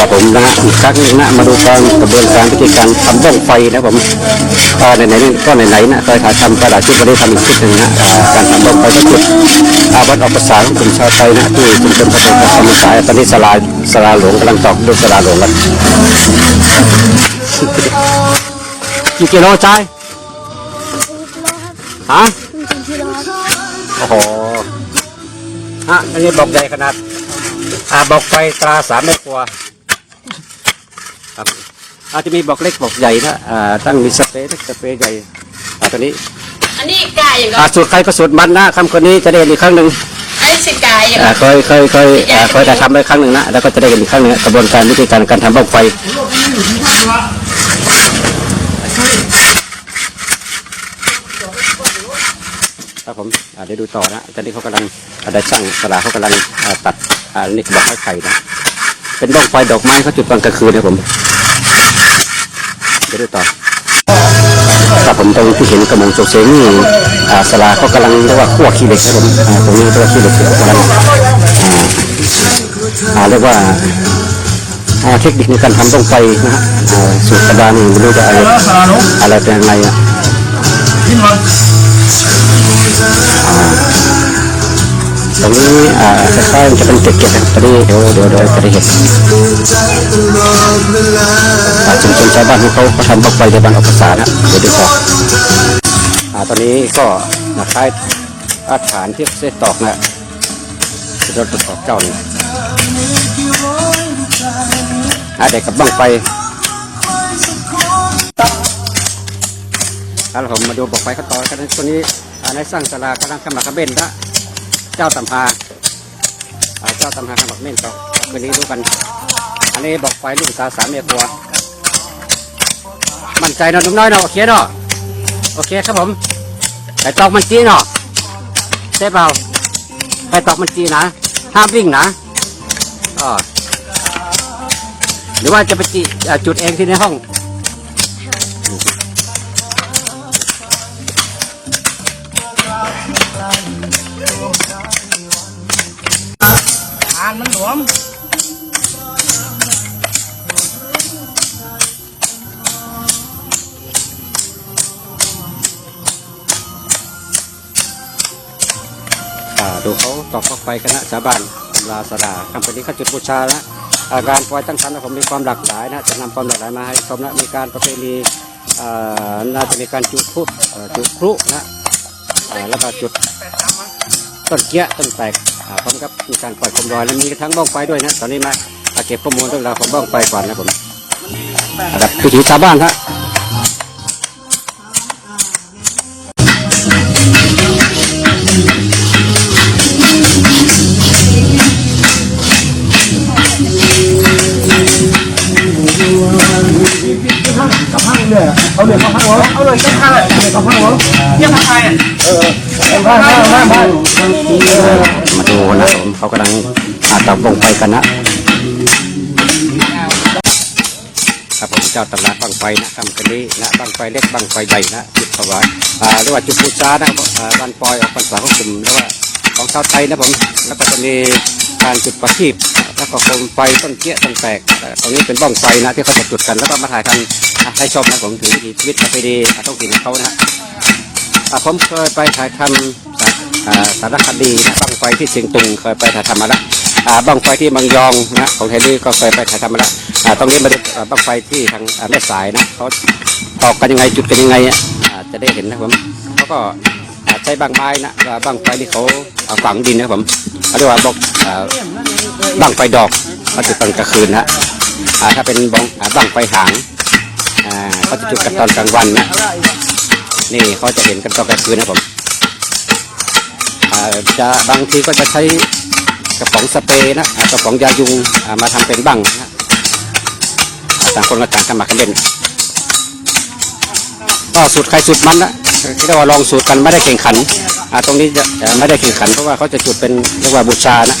ครับผมนะฮะอีกครั้งหนึงนะมาดูการกระบวนการวิธีการทำบ้องไฟนะผมก็ไหนๆก็ไหนๆนะเคยถ่ายทำกระดาษชุดวันนี้ทำอีกชุดหนึ่งนะอ่าการทำบ้องไฟก็คืออาวัดออกภาษาของกลุ่มชาวไทยนะที่ชุมชนประสบความสายตอนนี้สลาสลาหลวงกำลังตอกด้วยสลาหลวงแล้วกี่กิโลใจายฮะโอ้โหฮะอันนี้บอกใหญ่ขนาดอ่าบอกไฟตราสามแม่ครัว ครับ อาจจะมีบอกเล็กบอกใหญ่นะอ่าตั้งมีสเปรย์เล็กสเปรย์ใหญ่อ่าตัวนี้อันนี้กายอย่างก็อ่าสูตรใครก็สูตรมันนะคำคนนี้จะได้เห็นอีกครั้งหนึ่งอันนี้สิกายอย่างอ่าก็เคยเคยเคยอ่าเคยได้ทำไปครั้งหนึ่งนะแล้วก็จะได้เห็นอีกครั้งหนึ่งกระบวนการวิธีการการทำบ้องไฟครับผมอ่าเดี๋ยวดูต่อนะตอนนี้เขากำลังอ่าได้ช่างสลาเขากำลังอ่าตัดอ่านี่บอกไม้ไข่นะ เป็นบ้องไฟดอกไม้เขาจุดตอนกลางคืนนะผมเดี๋ยวดูต่อครับผมตรงที่เห็นกระมงโจเซงนี่อ่าสลาเขากำลังเรียกว่าขั้วขี้เหล็กครับผมตรงนี้เรียกว่าขี้เหล็กกำลังอ่าเรียกว่าเทคนิคในการทำต้องไฟนะฮะอ่สูตรกระดานนี่ไม่รู้จะอะไรอะไรเป็นยังไงอะ งนี้อ่าคล้ายๆจะเป็นเกล็ดๆนะครับตอนนี้เดี๋ยวเดี๋ยวเดี๋ยวจะได้เห็นอ่าชุมชนชาวบ้านที่เขาเขาทำบักไฟในบ้านออกภาษานะเดี๋ยวดูต่ออ่าตอนนี้ก็นะคล้ายอาฐานที่เส้ตอกนะจะโดนตอกเจ้านี่อาเด็กกับบังไฟแล้วผมมาดูบักไฟขั้นตอนกันตัวนี้ในสร้างสลากำลังขมักเขม้นนะ จ้าตำพาเจ้าตำพาขมักเม้นต่อคืนนี้ดูกัน อันนี้บอกไฟลูกตาสามเมียครัว มั่นใจเนาะนุ่มน้อยเนาะโอเคเนาะโอเคครับผมไปตอกมันจีเนาะใช่เปล่าไปตอกมันจีนะห้ามวิ่งนะอ๋อหรือว่าจะไปจีจุดเองที่ในห้อง วมดูเขาตอกเข้าไปกันนะชาวบ้านลาสดาคำปนี้าจุดบูชานะอาการปล่อยตั้งชั้นนะผมมีความหลากหลายนะจะนำความหลากหลายมาให้ชมนะมีการประเพณีอาน่าจะมีการจุดพุจุดพลุนะแล้วก็จุดต้นเกี้ยต้นแตก พร้อมกับมีการปล่อยโคมลอยและมีทั้งบ้องไฟด้วยนะตอนนี้มาเก็บข้อมูลเรื่องราวของบ้องไฟก่อนนะผมระดับพิธีชาวบ้านฮะเอาเลยเข้าข้างหัวเอาเลยเข้าข้าง เยี่ยมามามามามาดูนะผมเขากำลังอาตอกบ้องไฟกันนะครับผมเจ้าตำราบังไฟนะคำกันนี้นะบังไฟเล็กบังไฟใหญ่นะจุดถวายอ่าเรียกว่าจุดบูชานะอ่าวันปล่อยออกพรรษาของกลุ่มแล้วว่าของชาวไทยนะผมแล้วก็จะมีการจุดประทีป แล้วก็โคมไฟต้นเกี้ยต้นแตกตรงนี้เป็นบ้องไฟนะที่เขาจะจุดกันแล้วก็มาถ่ายทำอะให้ชมนะผมถือวิถีชีวิตประเพณีอะท้องถิ่นเขานะฮะผมเคยไปถ่ายทำสารคดีนะบังไฟที่เชียงตุงเคยไปถ่ายทำมาแล้วอ่าบังไฟที่เมังยองนะของไทยนี่ก็เคยไปถ่ายทำมาแล้วตรงนี้มาดูอ่าบั้งไฟที่ทางแม่สายนะเขาตอกกันยังไงจุดกันยังไงจะได้เห็นนะผมเขาก็ ใช้บางไม้นะอ่างไฟที่เขาฝังดินนะผมเขาเรียกว่าบอกอ่างไฟดอกเขาจุดตอนกลางคืนนะถ้าเป็นบองอ่างไฟหางเขาจะจุดกันตอนกลางวันนะนี่เขาจะเห็นกันตอนกลางคืนนะผมจะบางทีก็จะใช้กระป๋องสเปรย์นะกระป๋องยายุงอ่ามาทำเป็นบังนะต่างคนก็ต่างกันมากันเล่นก็สูตรใครสูตรมันนะ ที่เรียกว่าลองสูตรกันไม่ได้แข่งขันอ่าตรงนี้จะไม่ได้แข่งขันเพราะว่าเขาจะจุดเป็นเรียกว่าบูชานะ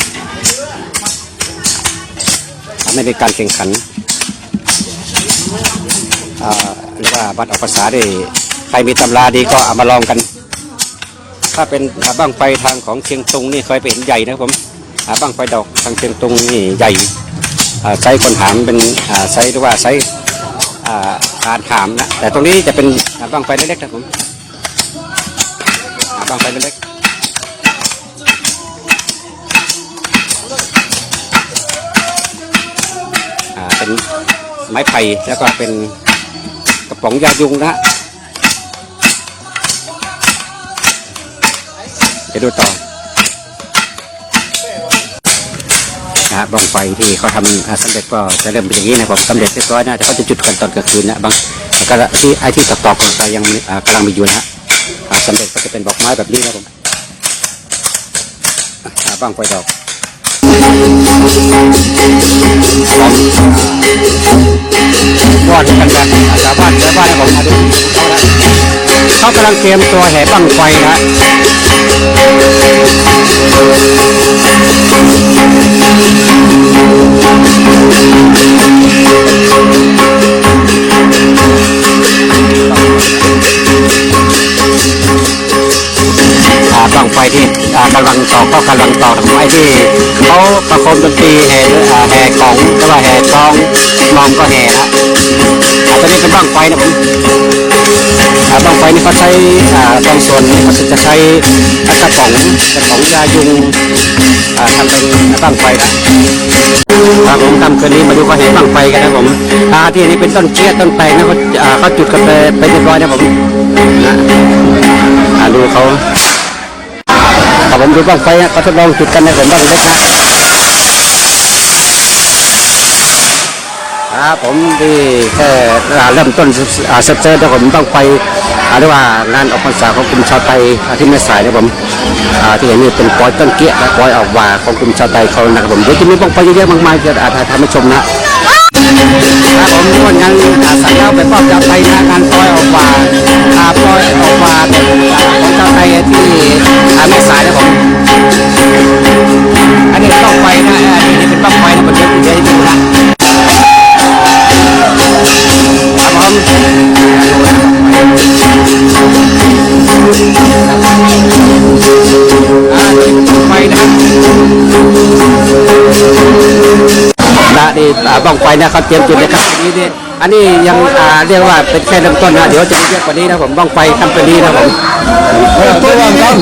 ไม่มีการแข่งขันอ่าเรียกว่าบัตรออกภาษาได้ใครมีตำราดีก็เอามาลองกัน ถ้าเป็นบ้างไฟทางของเชียงตุงนี่เคยไปเห็นใหญ่นะครับผมบ้างไฟดอกทางเชียงตุงนี่ใหญ่อ่าไซส์คนหามเป็นอ่าไซส์หรือว่าไซส์อ่าการหามนะแต่ตรงนี้จะเป็นอ่างไฟเล็กๆนะผม อ่างไฟเล็กเป็นไม้ไผ่แล้วก็เป็นกระป๋องยายุงนะเดี๋ยวดูต่อนะฮะบังไฟที่เขาทำสำเร็จก็จะเริ่มเป็นอย่างนี้นะครับสำเร็จเรียบร้อยนะแต่เขาจะจุดกันตอนกลางคืนนะบางก็ที่ไอที่ตอกๆก็ยังกำลังมีอยู่นะฮะ สำเร็จก็จะเป็นดอกไม้แบบนี้นะผมอ่าบังไฟดอกวอดกันกันอ่าชาวบ้านชาวบ้านนะผมมาดูเขาละเขากำลังเตรียมตัวแห่บังไฟนะอ่ ต่อก็กำลังต่อทำไมที่เขาประคมดนตรีแห่แห่ของแล้วก็แห่กองมอมก็แห่ละอาตอนนี้เป็นบังไฟนะผมอ่าบังไฟนี่เขาใช้อ่าบางส่วนนี่เขาจะใช้กระป๋องกระป๋องยายุงอ่าทำเป็นบังไฟนะครับผมทำคืนนี้มาดูเขาแห่บังไฟกันนะผมอ่าที่อันนี้เป็นต้นเกี้ยต้นแตงนะเขาเขาจุดกันไปไปเรียบร้อยนะผมนะดูเขา ผมดูบ้างไฟฮะก็ทดลองจุดกันในผมบ้างเล็กนะครับผมที่แค่เริ่มต้นเซฟเซอร์แต่ผมต้องไปอ่าเรียกว่างานออกพรรษาของกลุ่มชาวไทยที่แม่สายนะผมที่เห็นนี่เป็นปอยต้นเกี้ยและปอยออกว่าของกลุ่มชาวไทยเขานะครับผมเดี๋ยวจะมีบ้างไฟเยอะมากมายจะอาจจะทำให้ชมนะครับผมกคนยังอาศัยเอาไปป้อบชาไทยนะงานปอยออกมาอาปอยออก นะนี่อ่าบ้องไฟนะเขาเตรียมจุดนะครับอันนี้นี่อันนี้ยังอ่าเรียกว่าเป็นแค่เริ่มต้นนะเดี๋ยวจะมีเยอะกว่านี้นะผมบ้องไฟทำตัวนี้นะผมตัวอย่างกัน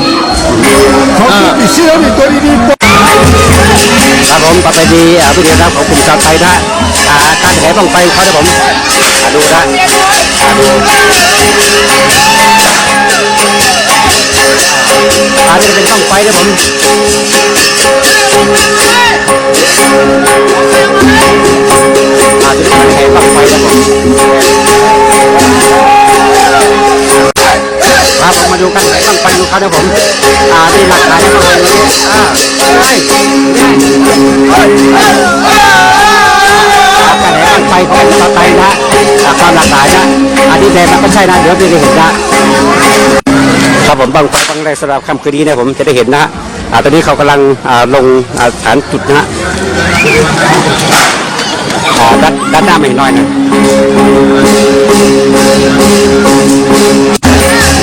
เขาติดเชื้อนี่ตัวดีๆครับผมต่อไปดีอ่าวิดีโอนะครับของกลุ่มชาวไทยนะอ่าการแห่บ้องไฟเขานะผมอ่าดูนะ ของต่อไปนะความหลากหลายนะอันนี้แดงมันก็ใช่นะเดี๋ยวจะได้เห็นนะครับผมบางไฟบางแรกสำหรับค่ำคืนนี้นะผมจะได้เห็นนะอ่าตอนนี้เขากำลังอ่าลงอ่าฐานจุดนะอ่าด้านด้านหน้าไม่น้อยหนะ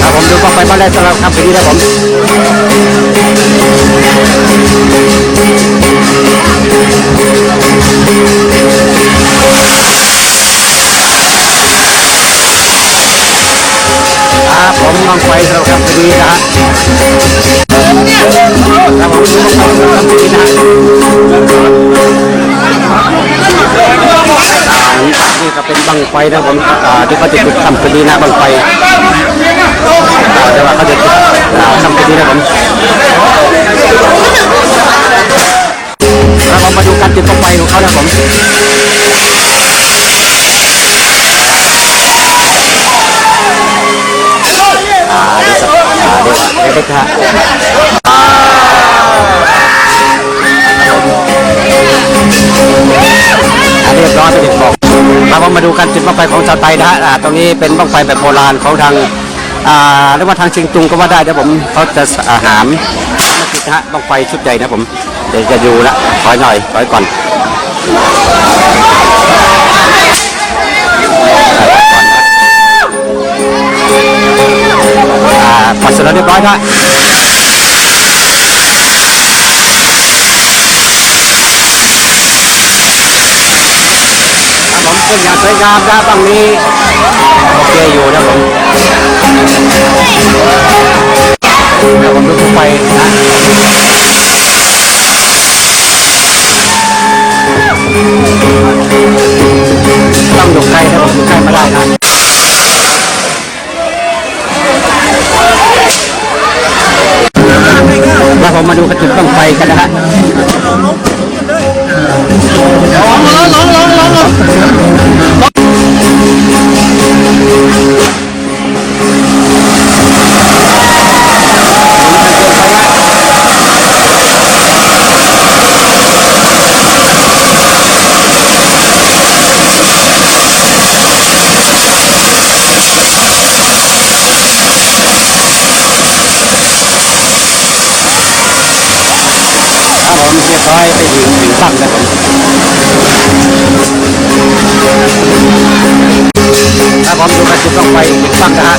ครับผมดูกล้องไปบ้านแรกสำหรับค่ำคืนนี้นะผม ครับผมกล้องไฟสำหรับค่ำคืนนี้นะฮะครับผมดูกล้องไฟสำหรับค่ำคืนนี้นะฮะอ่านี่ก็เป็นบังไฟนะผมอ่าที่เขาจะจุดค่ำคืนนี้นะบังไฟแต่ว่าเขาจะอ่าทำไปดีนะผมเรามาดูการติดต่อไปของเขานะผม อ่าดูอะเล็กๆฮะอ่าเรียบร้อยไปเด็กบอกเรามาดูการติดบ้างไฟของชาวไทยนะฮะตรงนี้เป็นบ้างไฟแบบโบราณของทางอ่าเรียกว่าทางเชียงตุงก็ว่าได้นะผมเขาจะอาหารมาติดนะฮะบ้างไฟชุดใหญ่นะผม เดี๋ยวจะดูละถอหน่อยถอก่อน ผัดเสร็จแล้วเรียบร้อยครับผมขึ้นอย่างสวยงามครับตรงนี้โอเคอยู่นะผม ถึงถึงฝั่งแล้วผมครับผมดูการจุดบ้งไฟอีกหนึ่งฝั่งนะฮะ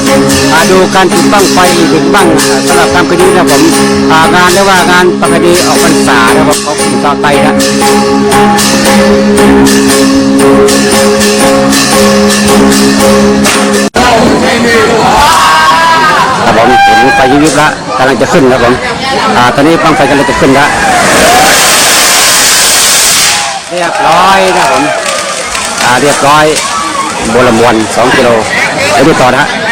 มาดูการจุดบ้งไฟอีกหนึ่งบ้างสำหรับทำคดีนะผมงานเรียกว่างานประคดีออกพรรษานะครับของคุณชาวไตนะครัผมเห็นไฟยิบล้วกำลังจะขึ้นแล้วผมตอนนี้บ้งไฟกำลังจะขึ้นล้วเรียบร้อยนะผมอ่าเรียบร้อยโบลมวนสองกิโลไปดูต่อนะฮะ